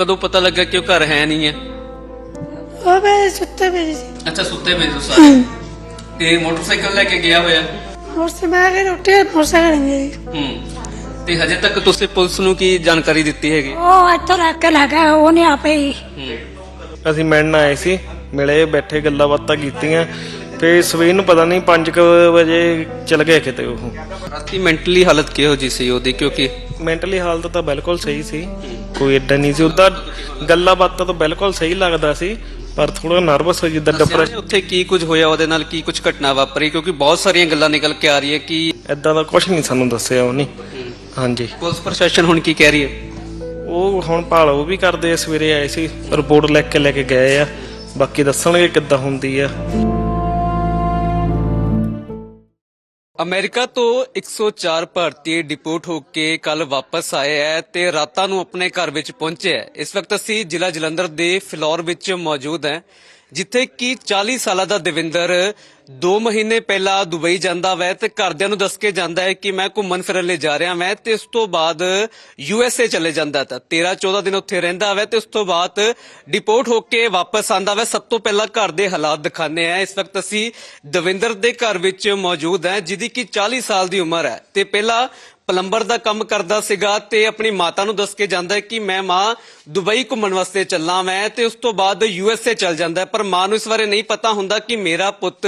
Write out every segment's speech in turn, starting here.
ਕਦੋਂ ਪਤਾ ਲੱਗਾ ਕਿ ਉਹ ਘਰ ਹੈ ਨਹੀਂ ਹੈ? ਉਹ ਮੈਂ ਸੁੱਤੇ ਪਈ ਸੀ। ਅੱਛਾ ਸੁੱਤੇ ਪਏ ਤੁਸੀਂ ਸਾਰੇ। ਤੇ ਮੋਟਰਸਾਈਕਲ ਲੈ ਕੇ ਗਿਆ ਹੋਇਆ? ਹੋਰ ਸੇ ਮੈਂ ਕਿ ਰੋਟੀ ਮੋਟਰਸਾਈਕਲ ਗਈ ਹੂੰ। ਤੇ ਹਜੇ ਤੱਕ ਤੁਸੀਂ ਪੁਲਿਸ ਨੂੰ ਕੀ ਜਾਣਕਾਰੀ ਦਿੱਤੀ ਹੈਗੀ? ਉਹ ਇੱਥੋਂ ਰੱਖ ਕੇ ਲੈ ਗਿਆ ਉਹਨੇ ਆਪੇ ਹੀ। ਹੂੰ। ਅਸੀਂ ਮਿਲਣ ਆਏ ਸੀ। ਮਿਲੇ ਬੈਠੇ ਗੱਲਾਂ ਬਾਤਾਂ ਕੀਤੀਆਂ। ਤੇ ਸਵੇਰ ਨੂੰ ਪਤਾ ਨਹੀਂ 5 ਵਜੇ ਚਲ ਗਏ ਕਿਤੇ ਉਹ। ਰਾਤੀ ਮੈਂਟਲੀ ਹਾਲਤ ਕਿਹੋ ਜੀ ਸੀ ਉਹਦੀ? ਕਿਉਂਕਿ ਮੈਂਟਲੀ ਹਾਲਤ ਤਾਂ ਬਿਲਕੁਲ ਸਹੀ ਸੀ। ਕੋਈ ਏਡਾ ਨਹੀਂ ਸੀ। ਉਹਦਾ ਗੱਲਾਂ ਬਾਤਾਂ ਤਾਂ ਬਿਲਕੁਲ ਸਹੀ ਲੱਗਦਾ ਸੀ ਪਰ ਥੋੜਾ ਨਰਵਸ ਹੋ ਜਿੱਦਾਂ ਡਿਪਰੈਸ਼ਨ ਉੱਥੇ ਕੀ ਕੁਝ ਹੋਇਆ ਉਹਦੇ ਨਾਲ ਕੀ ਕੁਝ ਘਟਨਾ ਵਾਪਰੀ? ਕਿਉਂਕਿ ਬਹੁਤ ਸਾਰੀਆਂ ਗੱਲਾਂ ਨਿਕਲ ਕੇ ਆ ਰਹੀ ਹੈ ਕਿ ਏਦਾਂ ਦਾ ਕੁਝ ਨਹੀਂ ਸਾਨੂੰ ਦੱਸਿਆ ਉਹਨੇ। ਹਾਂਜੀ। ਪੁਲਿਸ ਪ੍ਰਸ਼ਾਸਨ ਹੁਣ ਕੀ ਕਹਿ ਰਹੀ ਹੈ? ਉਹ ਹੁਣ ਭਾਲ ਉਹ ਵੀ ਕਰਦੇ ਆ ਸਵੇਰੇ ਆਏ ਸੀ ਰਿਪੋਰਟ ਲੈ ਕੇ ਲੈ ਕੇ ਗਏ ਆ। ਬਾਕੀ ਦੱਸਣਗੇ ਕਿੱਦਾਂ ਹੁੰਦੀ ਆ। ਅਮਰੀਕਾ ਤੋਂ 104 ਭਾਰਤੀ ਡਿਪੋਰਟ ਹੋ ਕੇ ਕੱਲ ਵਾਪਸ ਆਏ ਹੈ ਤੇ ਰਾਤਾਂ ਨੂੰ ਆਪਣੇ ਘਰ ਵਿੱਚ ਪਹੁੰਚੇ ਹੈ। ਇਸ ਵਕਤ ਅਸੀਂ ਜ਼ਿਲ੍ਹਾ ਜਲੰਧਰ ਦੇ ਫਿਲੌਰ ਵਿੱਚ ਮੌਜੂਦ ਹਾਂ। ਜਿੱਥੇ ਕਿ 40 ਸਾਲਾਂ ਦਾ ਦਵਿੰਦਰ 2 ਮਹੀਨੇ ਪਹਿਲਾਂ ਦੁਬਈ ਜਾਂਦਾ ਵੈ ਤੇ ਘਰਦਿਆਂ ਨੂੰ ਦੱਸ ਕੇ ਜਾਂਦਾ ਹੈ ਕਿ ਮੈਂ ਘੁੰਮਣ ਫਿਰਨ ਲਈ ਜਾ ਰਿਹਾ ਮੈਂ ਤੇ ਉਸ ਤੋਂ ਬਾਅਦ ਯੂ ਐਸ ਏ ਚਲੇ ਜਾਂਦਾ ਤਾਂ 13 14 ਦਿਨ ਉੱਥੇ ਰਹਿੰਦਾ ਵੈ ਤੇ ਉਸ ਤੋਂ ਬਾਅਦ ਡਿਪੋਰਟ ਹੋ ਕੇ ਵਾਪਸ ਆਂਦਾ ਵੈ। ਸਭ ਤੋਂ ਪਹਿਲਾਂ ਘਰ ਦੇ ਹਾਲਾਤ ਦਿਖਾਣੇ ਆ ਇਸ ਵਕਤ ਅਸੀਂ ਦਵਿੰਦਰ ਦੇ ਘਰ ਵਿੱਚ ਮੌਜੂਦ ਹਾਂ, ਜਿਹਦੀ ਕਿ 40 ਸਾਲ ਦੀ ਉਮਰ ਹੈ। ਤੇ ਪਹਿਲਾਂ ਪਲੰਬਰ ਦਾ ਕੰਮ ਕਰਦਾ ਸੀਗਾ ਤੇ ਆਪਣੀ ਮਾਤਾ ਨੂੰ ਦੱਸ ਕੇ ਜਾਂਦਾ ਹੈ ਕਿ ਮੈਂ ਮਾਂ ਦੁਬਈ ਘੁੰਮਣ ਵਾਸਤੇ ਚੱਲਾਂ ਮੈਂ ਤੇ ਉਸ ਤੋਂ ਬਾਅਦ ਯੂ ਐਸ ਏ ਚੱਲ ਜਾਂਦਾ ਪਰ ਮਾਂ ਨੂੰ ਇਸ ਬਾਰੇ ਨਹੀਂ ਪਤਾ ਹੁੰਦਾ ਕਿ ਮੇਰਾ ਪੁੱਤ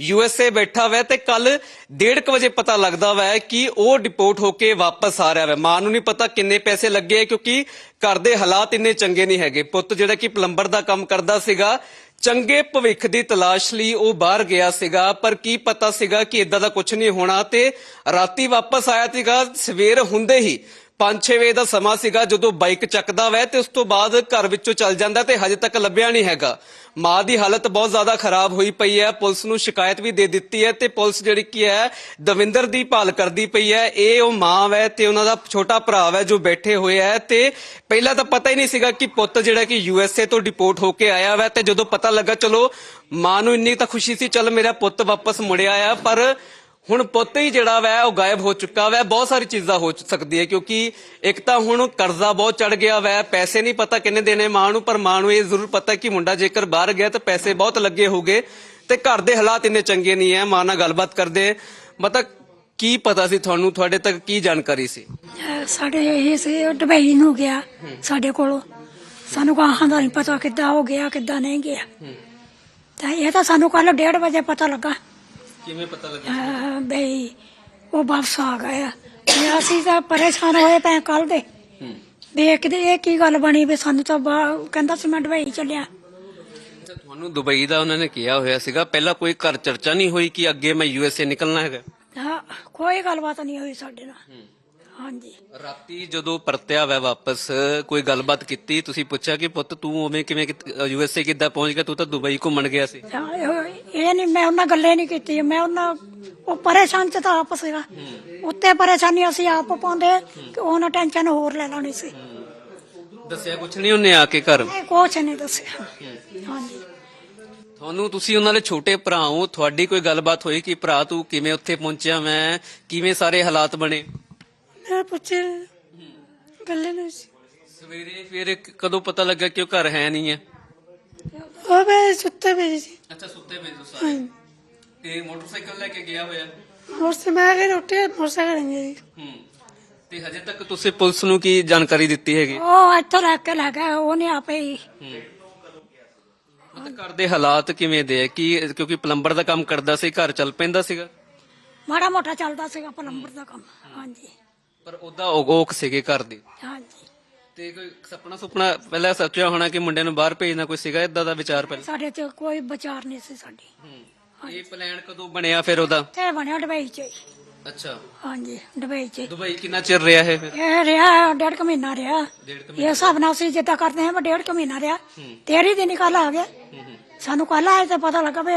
ਯੂ ਐਸ ਏ ਬੈਠਾ ਵੈ ਤੇ ਕੱਲ 1:30 ਵਜੇ ਪਤਾ ਲੱਗਦਾ ਵੈ ਕਿ ਉਹ ਡਿਪੋਰਟ ਹੋ ਕੇ ਵਾਪਸ ਆ ਰਿਹਾ ਵੈ ਮਾਂ ਨੂੰ ਨਹੀਂ ਪਤਾ ਕਿੰਨੇ ਪੈਸੇ ਲੱਗੇ ਆ ਕਿਉਂਕਿ ਘਰ ਦੇ ਹਾਲਾਤ ਇੰਨੇ ਚੰਗੇ ਨਹੀਂ ਹੈਗੇ। ਪੁੱਤ ਜਿਹੜਾ ਕਿ ਪਲੰਬਰ ਦਾ ਕੰਮ ਕਰਦਾ ਸੀਗਾ ਚੰਗੇ ਭਵਿੱਖ ਦੀ ਤਲਾਸ਼ ਲਈ ਉਹ ਬਾਹਰ ਗਿਆ ਸੀਗਾ, ਪਰ ਕੀ ਪਤਾ ਸੀਗਾ ਕਿ ਇਦਾਂ ਦਾ ਕੁਝ ਨਹੀਂ ਹੋਣਾ ਤੇ ਰਾਤੀ ਵਾਪਸ ਆਇਆ ਸੀਗਾ, ਸਵੇਰ ਹੁੰਦੇ ਹੀ 5-6 ਵਜੇ ਦਾ ਸਮਾਂ ਸੀਗਾ ਜਦੋਂ ਬਾਈਕ ਚੱਕਦਾ ਵੈ ਤੇ ਉਸ ਤੋਂ ਬਾਅਦ ਘਰ ਵਿੱਚੋਂ ਚੱਲ ਜਾਂਦਾ ਤੇ ਹਜੇ ਤੱਕ ਲੱਭਿਆ ਨਹੀਂ ਹੈਗਾ। ਮਾਂ ਦੀ ਹਾਲਤ ਬਹੁਤ ਜ਼ਿਆਦਾ ਖਰਾਬ ਹੋਈ ਪਈ ਹੈ। ਪੁਲਿਸ ਨੂੰ ਸ਼ਿਕਾਇਤ ਵੀ ਦੇ ਦਿੱਤੀ ਹੈ ਤੇ ਪੁਲਿਸ ਜਿਹੜੀ ਕੀ ਹੈ, ਦਵਿੰਦਰ ਦੀ ਭਾਲ ਕਰਦੀ ਪਈ ਹੈ। ਇਹ ਉਹ ਮਾਂ ਵੈ ਤੇ ਉਹਨਾਂ ਦਾ ਛੋਟਾ ਭਰਾ ਵੈ ਜੋ ਬੈਠੇ ਹੋਏ ਹੈ ਤੇ ਪਹਿਲਾਂ ਤਾਂ ਪਤਾ ਹੀ ਨਹੀਂ ਸੀਗਾ ਕਿ ਪੁੱਤ ਜਿਹੜਾ ਕਿ ਯੂ ਐਸ ਏ ਤੋਂ ਡਿਪੋਰਟ ਹੋ ਕੇ ਆਇਆ ਵੈ ਤੇ ਜਦੋਂ ਪਤਾ ਲੱਗਾ, ਚਲੋ ਮਾਂ ਨੂੰ ਇੰਨੀ ਤਾਂ ਖੁਸ਼ੀ ਸੀ, ਚਲ ਮੇਰਾ ਪੁੱਤ ਵਾਪਸ ਮੁੜਿਆ ਆ, ਪਰ ਹੁਣ ਪੁੱਤ ਹੀ ਜਿਹੜਾ ਵੈ ਉਹ ਗਾਇਬ ਹੋ ਚੁੱਕਾ ਵੈ। ਬਹੁਤ ਸਾਰੀ ਚੀਜ਼ਾਂ ਹੋ ਸਕਦੀ ਹੈ ਕਿਉਂਕਿ ਇੱਕ ਤਾਂ ਹੁਣ ਕਰਜ਼ਾ ਬਹੁਤ ਚੜ ਗਿਆ ਵੈ ਪੈਸੇ ਨਹੀਂ ਪਤਾ ਕਿੰਨੇ ਦੇਣੇ ਮਾਂ ਨੂੰ ਪਰ ਮਾਂ ਨੂੰ ਇਹ ਜ਼ਰੂਰ ਪਤਾ ਕਿ ਮੁੰਡਾ ਜੇਕਰ ਬਾਹਰ ਗਿਆ ਤਾਂ ਪੈਸੇ ਬਹੁਤ ਲੱਗੇ ਹੋਗੇ ਤੇ ਘਰ ਦੇ ਹਾਲਾਤ ਇੰਨੇ ਚੰਗੇ ਨਹੀਂ ਐ ਮਾਂ ਨਾਲ ਗੱਲਬਾਤ ਕਰਦੇ। ਮਤਲਬ ਕੀ ਪਤਾ ਸੀ ਤੁਹਾਨੂੰ ਤੁਹਾਡੇ ਤੱਕ ਕੀ ਜਾਣਕਾਰੀ ਸੀ? ਸਾਡੇ ਇਹ ਸੀ ਦੁਬਈ ਨੂੰ ਗਿਆ ਸਾਡੇ ਕੋਲੋਂ। ਸਾਨੂੰ ਕਹਾਂ ਦਾ ਨਹੀਂ ਪਤਾ ਕਿੱਦਾਂ ਹੋ ਗਿਆ ਕਿੱਦਾਂ ਨਹੀਂ ਗਿਆ। ਤਾਂ ਇਹ ਤਾਂ ਸਾਨੂੰ ਕੱਲ 1:30 ਵਜੇ ਪਤਾ ਲੱਗਾ। ਕਿਵੇਂ ਪਤਾ ਲੱਗਾ ਅਹ ਬਈ ਉਹ ਵਾਪਸ ਆ ਗਿਆ ਤੇ ਅਸੀਂ ਤਾਂ ਪਰੇਸ਼ਾਨ ਹੋਏ ਪਏ ਕੱਲ ਦੇ। ਦੇਖਦੇ ਇਹ ਕੀ ਗੱਲ ਬਣੀ ਵੀ ਸਾਨੂੰ ਤਾਂ ਬਾ- ਕਹਿੰਦਾ ਸੀ ਮੈਂ ਦੁਬਈ ਚੱਲਿਆ। ਅੱਛਾ, ਤੁਹਾਨੂੰ ਦੁਬਈ ਦਾ ਉਹਨਾਂ ਨੇ ਕਿਹਾ ਹੋਇਆ ਸੀਗਾ ਪਹਿਲਾਂ ਕੋਈ ਘਰ ਚਰਚਾ ਨਹੀਂ ਹੋਈ ਕਿ ਅੱਗੇ ਮੈਂ ਯੂ ਐਸ ਏ ਨਿਕਲਣਾ ਹੈਗਾ? ਹਾਂ ਕੋਈ ਗੱਲਬਾਤ ਨਹੀਂ ਹੋਈ ਸਾਡੇ ਨਾਲ। ਹਾਂਜੀ। ਰਾਤੀ ਜਦੋਂ ਪਰਤਿਆ ਵੈ ਵਾਪਸ ਕੋਈ ਗੱਲਬਾਤ ਕੀਤੀ? ਤੁਸੀਂ ਪੁੱਛਿਆ ਕਿ ਪੁੱਤ ਤੂੰ ਉਵੇਂ ਕਿਵੇਂ ਯੂ ਐਸ ਏ ਕਿੱਦਾਂ ਪਹੁੰਚ ਗਿਆ? ਤੂੰ ਤਾਂ ਦੁਬਈ ਘੁੰਮਣ ਗਿਆ ਸੀ। ਤਾਂ ਇਹ ਇਹ ਨਹੀਂ ਮੈਂ ਉਹਨਾਂ ਗੱਲੇ ਨਹੀਂ ਕੀਤੀ ਮੈਂ ਉਹਨਾਂ ਉਹ ਪਰੇਸ਼ਾਨ ਚ ਤਾਂ ਆਪ ਸੀਗਾ। ਉੱਤੇ ਪਰੇਸ਼ਾਨੀ ਅਸੀਂ ਆਪ ਪਾਉਂਦੇ ਕਿ ਉਹਨਾਂ ਟੈਨਸ਼ਨ ਹੋਰ ਲੈ ਲੈਣੀ ਸੀ। ਦੱਸਿਆ ਕੁਛ ਨਹੀਂ ਉਹਨੇ ਆ ਕੇ ਘਰ? ਇਹ ਕੁਛ ਨਹੀਂ ਦੱਸਿਆ। ਹਾਂਜੀ। ਤੁਹਾਨੂੰ ਤੁਸੀਂ ਉਹਨਾਂ ਦੇ ਛੋਟੇ ਭਰਾ ਹੋ ਤੁਹਾਡੀ ਕੋਈ ਗੱਲਬਾਤ ਹੋਈ ਕਿ ਭਰਾ ਤੂੰ ਕਿਵੇਂ ਉੱਥੇ ਪਹੁੰਚਿਆ ਮੈਂ? ਕਿਵੇਂ ਸਾਰੇ ਹਾਲਾਤ ਬਣੇ? ਮੈਂ ਪੁੱਛੇ ਗੱਲੇ ਨਹੀਂ ਸੀ। ਸਵੇਰੇ ਫਿਰ ਕਦੋਂ ਪਤਾ ਲੱਗਾ ਕਿ ਉਹ ਘਰ ਹੈ ਨਹੀਂ ਹੈ? ਉਹ ਮੈਂ ਸੁੱਤੇ ਪਈ ਸੀ। ਅੱਛਾ ਸੁੱਤੇ ਪਏ ਤੁਸੀਂ ਹਾਂਜੀ ਤੇ ਮੋਟਰਸਾਈਕਲ ਲੈ ਕੇ ਗਿਆ ਹੋਇਆ? ਹੋਰ ਸੇ ਮੈਂ ਕਿ ਰੋਟੀ ਮੋਟਰਸਾਈਕਲ ਗਈ ਹੂੰ ਤੇ ਹਜੇ ਤੱਕ ਤੁਸੀਂ ਪੁਲਿਸ ਨੂੰ ਕੀ ਜਾਣਕਾਰੀ ਦਿੱਤੀ ਹੈਗੀ? ਉਹ ਇੱਥੋਂ ਰੱਖ ਕੇ ਲੈ ਗਿਆ ਉਹਨੇ ਆਪੇ ਹੀ। ਹੂੰ। ਮਤਲਬ ਘਰ ਦੇ ਹਾਲਾਤ ਕਿਵੇਂ ਦੇ ਕਿ ਕਿਉਂਕਿ ਪਲੰਬਰ ਦਾ ਕੰਮ ਕਰਦਾ ਸੀ ਘਰ ਚੱਲ ਪੈਂਦਾ ਸੀਗਾ? ਮਾੜਾ ਮੋਟਾ ਚੱਲਦਾ ਸੀਗਾ ਪਲੰਬਰ ਦਾ ਕੰਮ ਹਾਂਜੀ। ਪਰ ਉਹਦਾ ਔਗੋਕ ਸੀਗੇ ਘਰ ਦੇ? ਹਾਂਜੀ। ਤੇ ਕੋਈ ਸੁਪਨਾ ਸੁਪਨਾ ਪਹਿਲਾਂ ਸੋਚਿਆ ਹੋਣਾ ਕਿ ਮੁੰਡੇ ਨੂੰ ਬਾਹਰ ਭੇਜਣਾ ਕੋਈ ਸੀਗਾ ਇਦਾਂ ਦਾ ਵਿਚਾਰ ਪਹਿਲਾਂ? ਸਾਡੇ ਚ ਕੋਈ ਵਿਚਾਰ ਨਹੀਂ ਸੀ ਸਾਡੀ। ਇਹ ਪਲਾਨ ਕਦੋਂ ਬਣਿਆ ਫਿਰ ਉਹਦਾ? ਤੇ ਬਣਿਆ ਦੁਬਈ ਚ ਹੀ। ਅੱਛਾ। ਹਾਂਜੀ ਦੁਬਈ ਚ ਹੀ। ਦੁਬਈ ਕਿੰਨਾ ਚਿਰ ਰਿਹਾ ਹੈ ਫਿਰ? ਇਹ ਰਿਹਾ ਡੇਢ ਕੁ ਮਹੀਨਾ ਰਿਹਾ। ਡੇਢ ਕੁ ਇਹ ਹਿਸਾਬ ਨਾਲ ਅਸੀਂ ਜਿੱਦਾਂ ਕਰਦੇ ਹਾਂ ਮੈਂ ਡੇਢ ਕੁ ਮਹੀਨਾ ਰਿਹਾ। ਤੇਰੀ ਦਿਨ ਕੱਲ ਆ ਗਿਆ। ਸਾਨੂੰ ਕੱਲ ਆਏ ਤੇ ਪਤਾ ਲੱਗਾ ਵੀ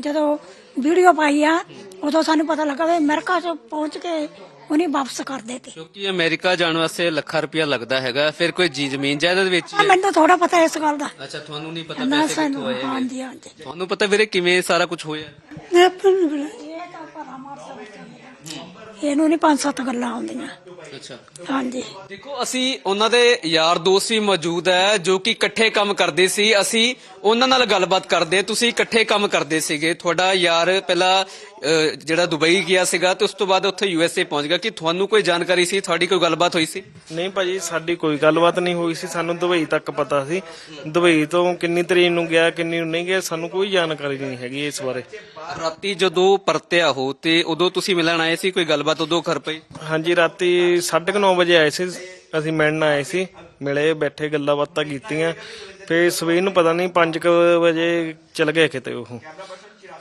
ਜਦੋਂ ਵੀਡੀਓ ਪਾਈ ਆ ਉਦੋਂ ਸਾਨੂੰ ਪਤਾ ਲੱਗਾ ਵੀ ਅਮਰੀਕਾ ਚ ਪਹੁੰਚ ਕੇ ਉਹਨੇ ਵਾਪਸ ਕਰ ਦਿੱਤੇ। ਕਿਉਂਕਿ ਅਮਰੀਕਾ ਜਾਣ ਵਾਸਤੇ ਲੱਖਾਂ ਰੁਪਇਆ ਲੱਗਦਾ ਹੈਗਾ। ਫਿਰ ਕੋਈ ਜੀ ਜ਼ਮੀਨ ਜਾਇਦਾਦ ਵਿੱਚ ਮੈਨੂੰ ਥੋੜਾ ਪਤਾ ਇਸ ਗੱਲ ਦਾ। ਅੱਛਾ ਤੁਹਾਨੂੰ ਨਹੀਂ ਪਤਾ ਨਾ ਪੈਸੇ ਕਿੱਥੋਂ ਸਾਨੂੰ ਆਏ ਹੈਗੇ। ਹਾਂਜੀ ਹਾਂਜੀ। ਤੁਹਾਨੂੰ ਪਤਾ ਵੀਰੇ ਕਿਵੇਂ ਸਾਰਾ ਕੁਝ ਹੋਇਆ? ਇਹ ਤਾਂ ਮਾਰ ਇਹਨੂੰ ਨਹੀਂ ਪੰਜ ਸੱਤ ਗੱਲਾਂ ਆਉਂਦੀਆਂ। ਅੱਛਾ। ਹਾਂਜੀ। ਦੇਖੋ ਅਸੀਂ ਉਹਨਾਂ ਦੇ ਯਾਰ ਦੋਸਤ ਵੀ ਮੌਜੂਦ ਹੈ ਜੋ ਕਿ ਇਕੱਠੇ ਕੰਮ ਕਰਦੇ ਸੀ। ਅਸੀਂ ਉਹਨਾਂ ਨਾਲ ਗੱਲਬਾਤ ਕਰਦੇ। ਤੁਸੀਂ ਇਕੱਠੇ ਕੰਮ ਕਰਦੇ ਸੀਗੇ। ਤੁਹਾਡਾ ਯਾਰ ਪਹਿਲਾਂ ਅਹ, ਜਿਹੜਾ ਦੁਬਈ ਗਿਆ ਸੀਗਾ ਤੇ ਉਸ ਤੋਂ ਬਾਅਦ ਉੱਥੇ ਯੂ ਐਸ ਏ ਪਹੁੰਚ ਗਿਆ। ਕਿ ਤੁਹਾਨੂੰ ਕੋਈ ਜਾਣਕਾਰੀ ਸੀ? ਤੁਹਾਡੀ ਕੋਈ ਗੱਲਬਾਤ ਹੋਈ ਸੀ? ਨਹੀਂ ਭਾਜੀ ਸਾਡੀ ਕੋਈ ਗੱਲਬਾਤ ਨਹੀਂ ਹੋਈ ਸੀ। ਸਾਨੂੰ ਦੁਬਈ ਤੱਕ ਪਤਾ ਸੀ। ਦੁਬਈ ਤੋਂ ਕਿੰਨੀ ਤਰੀਕ ਨੂੰ ਗਿਆ ਕਿੰਨੀ ਨੂੰ ਨਹੀਂ ਗਿਆ ਸਾਨੂੰ ਕੋਈ ਜਾਣਕਾਰੀ ਨਹੀਂ ਹੈਗੀ ਇਸ ਬਾਰੇ। ਰਾਤੀ ਜਦੋਂ ਪਰਤਿਆ ਹੋ ਤੇ ਉਦੋਂ ਤੁਸੀਂ ਮਿਲਣ ਆਏ ਸੀ? ਕੋਈ ਗੱਲਬਾਤ ਉਦੋਂ ਕਰ ਪਈ? ਹਾਂਜੀ ਰਾਤੀ 9:30 ਵਜੇ ਆਏ ਸੀ। ਅਸੀਂ ਮਿਲਣ ਆਏ ਸੀ। ਮਿਲੇ ਬੈਠੇ ਗੱਲਾਂ ਬਾਤਾਂ ਕੀਤੀਆਂ। ਫੇ ਸਵੇਰ ਨੂੰ ਪਤਾ ਨਹੀਂ 5 ਵਜੇ ਚਲ ਗਏ ਕਿਤੇ ਉਹ।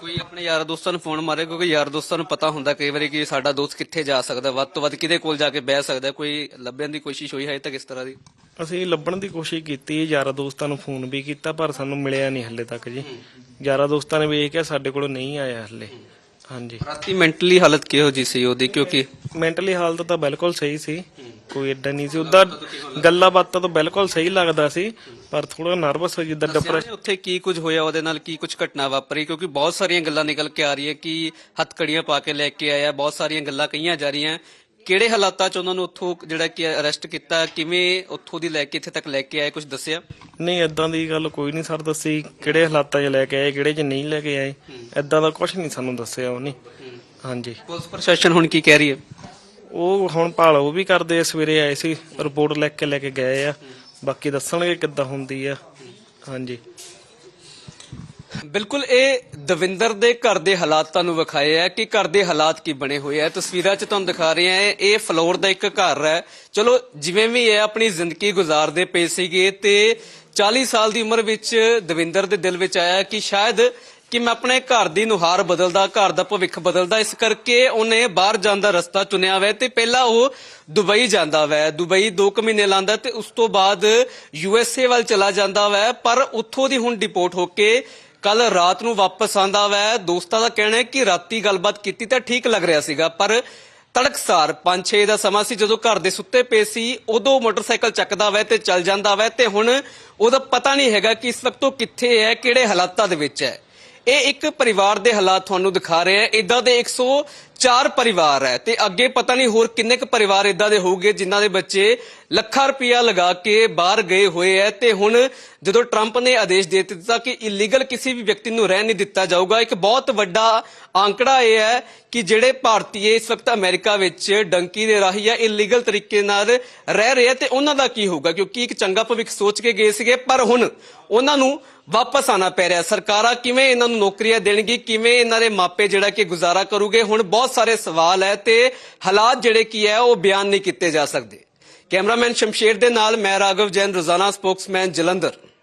ਕੋਈ ਆਪਣੇ ਯਾਰ ਦੋਸਤਾਂ ਨੂੰ ਫੋਨ ਮਾਰੇ? ਕਿਉਂਕਿ ਯਾਰ ਦੋਸਤਾਂ ਨੂੰ ਪਤਾ ਹੁੰਦਾ ਕਈ ਵਾਰੀ ਕਿ ਸਾਡਾ ਦੋਸਤ ਕਿੱਥੇ ਜਾ ਸਕਦਾ। ਵੱਧ ਤੋਂ ਵੱਧ ਕਿਹਦੇ ਕੋਲ ਜਾ ਕੇ ਬਹਿ ਸਕਦਾ? ਕੋਈ ਲੱਭਣ ਦੀ ਕੋਸ਼ਿਸ਼ ਹੋਈ ਹੈ ਤੱਕ ਇਸ ਤਰ੍ਹਾਂ ਦੀ? ਅਸੀਂ ਲੱਭਣ ਦੀ ਕੋਸ਼ਿਸ਼ ਕੀਤੀ ਯਾਰਾਂ ਦੋਸਤਾਂ ਨੂੰ ਫੋਨ ਵੀ ਕੀਤਾ ਪਰ ਸਾਨੂੰ ਮਿਲਿਆ ਨਹੀਂ ਹੱਲੇ ਤੱਕ ਜੀ। ਯਾਰਾਂ ਦੋਸਤਾਂ ਨੇ ਵੇਖਿਆ ਸਾਡੇ ਕੋਲ ਨਹੀਂ ਆਇਆ ਹੱਲੇ। ਹਾਂਜੀ। ਰਾਤੀ ਮੈਂਟਲੀ ਹਾਲਤ ਕਿਹੋ ਜੀ ਸੀ ਉਹਦੀ? ਕਿਉਂਕਿ ਮੈਂਟਲੀ ਹਾਲਤ ਤਾਂ ਬਿਲਕੁਲ ਸਹੀ ਸੀ। ਕੋਈ ਏਡਾ ਨਹੀਂ ਸੀ। ਉਹਦਾ ਗੱਲਾਂ ਬਾਤਾਂ ਤਾਂ ਬਿਲਕੁਲ ਸਹੀ ਲੱਗਦਾ ਸੀ ਪਰ ਥੋੜਾ ਨਰਵਸ ਜਿੱਦਾਂ ਡਿਪਰੈਸ਼ਨ ਉੱਥੇ ਕੀ ਕੁਝ ਹੋਇਆ ਉਹਦੇ ਨਾਲ ਕੀ ਕੁਝ ਘਟਨਾ ਵਾਪਰੀ? ਕਿਉਂਕਿ ਬਹੁਤ ਸਾਰੀਆਂ ਗੱਲਾਂ ਨਿਕਲ ਕੇ ਆ ਰਹੀਆਂ ਕਿ ਹੱਥਕੜੀਆਂ ਪਾ ਕੇ ਲੈ ਕੇ ਆਇਆ ਬਹੁਤ ਸਾਰੀਆਂ ਗੱਲਾਂ ਕਹੀਆਂ ਜਾ ਰਹੀਆਂ। ਕਿਹੜੇ ਹਾਲਾਤਾਂ 'ਚ ਉਹਨਾਂ ਨੂੰ ਉੱਥੋਂ ਜਿਹੜਾ ਕਿ ਅਰੈਸਟ ਕੀਤਾ ਕਿਵੇਂ ਉੱਥੋਂ ਦੀ ਲੈ ਕੇ ਇੱਥੇ ਤੱਕ ਲੈ ਕੇ ਆਏ ਕੁਝ ਦੱਸਿਆ? ਨਹੀਂ ਏਦਾਂ ਦੀ ਗੱਲ ਕੋਈ ਨਹੀਂ ਸਰ ਦੱਸੀ। ਕਿਹੜੇ ਹਾਲਾਤਾਂ 'ਚ ਲੈ ਕੇ ਆਏ ਕਿਹੜੇ 'ਚ ਨਹੀਂ ਲੈ ਕੇ ਆਏ ਏਦਾਂ ਦਾ ਕੁਝ ਨਹੀਂ ਸਾਨੂੰ ਦੱਸਿਆ ਉਹਨੇ। ਹਾਂਜੀ। ਪੁਲਿਸ ਪ੍ਰਸ਼ਾਸਨ ਹੁਣ ਕੀ ਕਹਿ ਰਹੀ ਹੈ? ਉਹ ਹੁਣ ਭਾਲ ਉਹ ਵੀ ਕਰਦੇ ਆ ਸਵੇਰੇ ਆਏ ਸੀ ਰਿਪੋਰਟ ਲਿਖ ਕੇ ਲੈ ਕੇ ਗਏ ਆ। ਬਾਕੀ ਦੱਸਣਗੇ ਕਿੱਦਾਂ ਹੁੰਦੀ ਆ। ਹਾਂਜੀ। ਬਿਲਕੁਲ, ਇਹ ਦਵਿੰਦਰ ਦੇ ਘਰ ਦੇ ਹਾਲਾਤਾਂ ਨੂੰ ਵਿਖਾਏ ਹੈ ਕਿ ਘਰ ਦੇ ਹਾਲਾਤ ਕੀ ਬਣੇ ਹੋਏ ਆ। ਤਸਵੀਰਾਂ 'ਚ ਤੁਹਾਨੂੰ ਦਿਖਾ ਰਹੇ ਆ, ਇਹ ਫਲੋਰ ਦਾ ਇੱਕ ਘਰ ਹੈ। ਚਲੋ, ਜਿਵੇਂ ਵੀ ਇਹ ਆਪਣੀ ਜ਼ਿੰਦਗੀ ਗੁਜ਼ਾਰਦੇ ਪਏ ਸੀਗੇ ਤੇ 40 ਸਾਲ ਦੀ ਉਮਰ ਵਿੱਚ ਦਵਿੰਦਰ ਦੇ ਦਿਲ ਵਿੱਚ ਆਇਆ ਕਿ ਸ਼ਾਇਦ ਕਿ ਮੈਂ ਆਪਣੇ ਘਰ ਦੀ ਨੁਹਾਰ ਬਦਲਦਾ, ਘਰ ਦਾ ਭਵਿੱਖ ਬਦਲਦਾ। ਇਸ ਕਰਕੇ ਉਹਨੇ ਬਾਹਰ ਜਾਣ ਦਾ ਰਸਤਾ ਚੁਣਿਆ ਵੈ ਤੇ ਪਹਿਲਾਂ ਉਹ ਦੁਬਈ ਜਾਂਦਾ ਵੈ। ਦੁਬਈ 2 ਕੁ ਮਹੀਨੇ ਲਾਂਦਾ ਤੇ ਉਸ ਤੋਂ ਬਾਅਦ ਯੂ ਐਸ ਏ ਵੱਲ ਚਲਾ ਜਾਂਦਾ ਵੈ। ਪਰ ਉੱਥੋਂ ਦੀ ਹੁਣ ਡਿਪੋਰਟ ਹੋ ਕੇ ਕੱਲ ਰਾਤ ਨੂੰ ਵਾਪਸ ਆਂਦਾ ਵੈ। ਦੋਸਤਾਂ ਦਾ ਕਹਿਣਾ ਹੈ ਕਿ ਰਾਤੀ ਗੱਲਬਾਤ ਕੀਤੀ ਤਾਂ ਠੀਕ ਲੱਗ ਰਿਹਾ ਸੀਗਾ, ਪਰ ਤੜਕਸਾਰ 5-6 ਦਾ ਸਮਾਂ ਸੀ, ਜਦੋਂ ਘਰ ਦੇ ਸੁੱਤੇ ਪਏ ਸੀ, ਉਦੋਂ ਮੋਟਰਸਾਈਕਲ ਚੱਕਦਾ ਵੈ ਤੇ ਚੱਲ ਜਾਂਦਾ ਵੈ ਤੇ ਹੁਣ ਉਹਦਾ ਪਤਾ ਨਹੀਂ ਹੈਗਾ ਕਿ ਇਸ ਵਕਤ ਉਹ ਕਿੱਥੇ ਹੈ, ਕਿਹੜੇ ਹਾਲਾਤਾਂ ਦੇ ਵਿੱਚ ਹੈ। ਇਹ ਇੱਕ ਪਰਿਵਾਰ ਦੇ ਹਾਲਾਤ ਤੁਹਾਨੂੰ ਦਿਖਾ ਰਹੇ ਹੈ। ਇਦਾਂ ਦੇ ਚਾਰ ਪਰਿਵਾਰ ਹੈ ਤੇ ਅੱਗੇ ਪਤਾ ਨਹੀਂ ਹੋਰ ਕਿੰਨੇ ਕੁ ਪਰਿਵਾਰ ਇਦਾਂ ਦੇ ਹੋਊਗੇ ਜਿਨ੍ਹਾਂ ਦੇ ਬੱਚੇ ਲੱਖਾਂ ਰੁਪਇਆ ਲਗਾ ਕੇ ਬਾਹਰ ਗਏ ਹੋਏ ਐ ਤੇ ਹੁਣ ਜਦੋਂ ਟਰੰਪ ਨੇ ਆਦੇਸ਼ ਦੇ ਦਿੱਤਾ ਕਿ ਇਲੀਗਲ ਕਿਸੇ ਵੀ ਵਿਅਕਤੀ ਨੂੰ ਰਹਿਣ ਨਹੀਂ ਦਿੱਤਾ ਜਾਊਗਾ। ਇੱਕ ਬਹੁਤ ਵੱਡਾ ਆંકੜਾ ਇਹ ਹੈ ਕਿ ਜਿਹੜੇ ਭਾਰਤੀ ਇਸ ਵਕਤ ਅਮਰੀਕਾ ਵਿੱਚ ਡੰਕੀ ਦੇ ਰਾਹੀਂ ਜਾਂ ਇਲੀਗਲ ਤਰੀਕੇ ਨਾਲ ਰਹਿ ਰਹੇ ਆ ਤੇ ਉਹਨਾਂ ਦਾ ਕੀ ਹੋਊਗਾ? ਕਿਉਂਕਿ ਇੱਕ ਚੰਗਾ ਭਵਿੱਖ ਸੋਚ ਕੇ ਗਏ ਸੀਗੇ, ਪਰ ਹੁਣ ਉਹਨਾਂ ਨੂੰ ਵਾਪਸ ਆਣਾ ਪੈ ਰਿਹਾ। ਸਰਕਾਰਾਂ ਕਿਵੇਂ ਇਹਨਾਂ ਨੂੰ ਨੌਕਰੀਆਂ ਦੇਣਗੀ ਕਿਵੇਂ ਇਹਨਾਂ ਦੇ ਮਾਪੇ ਜਿਹੜਾ ਕਿ ਗੁਜ਼ਾਰਾ ਕਰੂਗੇ, ਹੁਣ ਬਹੁਤ ਬਹੁਤ ਸਾਰੇ ਸਵਾਲ ਹੈ ਤੇ ਹਾਲਾਤ ਜਿਹੜੇ ਕੀ ਹੈ ਉਹ ਬਿਆਨ ਨਹੀਂ ਕੀਤੇ ਜਾ ਸਕਦੇ। ਕੈਮਰਾਮੈਨ ਸ਼ਮਸ਼ੇਰ ਦੇ ਨਾਲ ਮੈਂ ਰਾਘਵ ਜੈਨ, ਰੋਜ਼ਾਨਾ ਸਪੋਕਸਮੈਨ ਜਲੰਧਰ।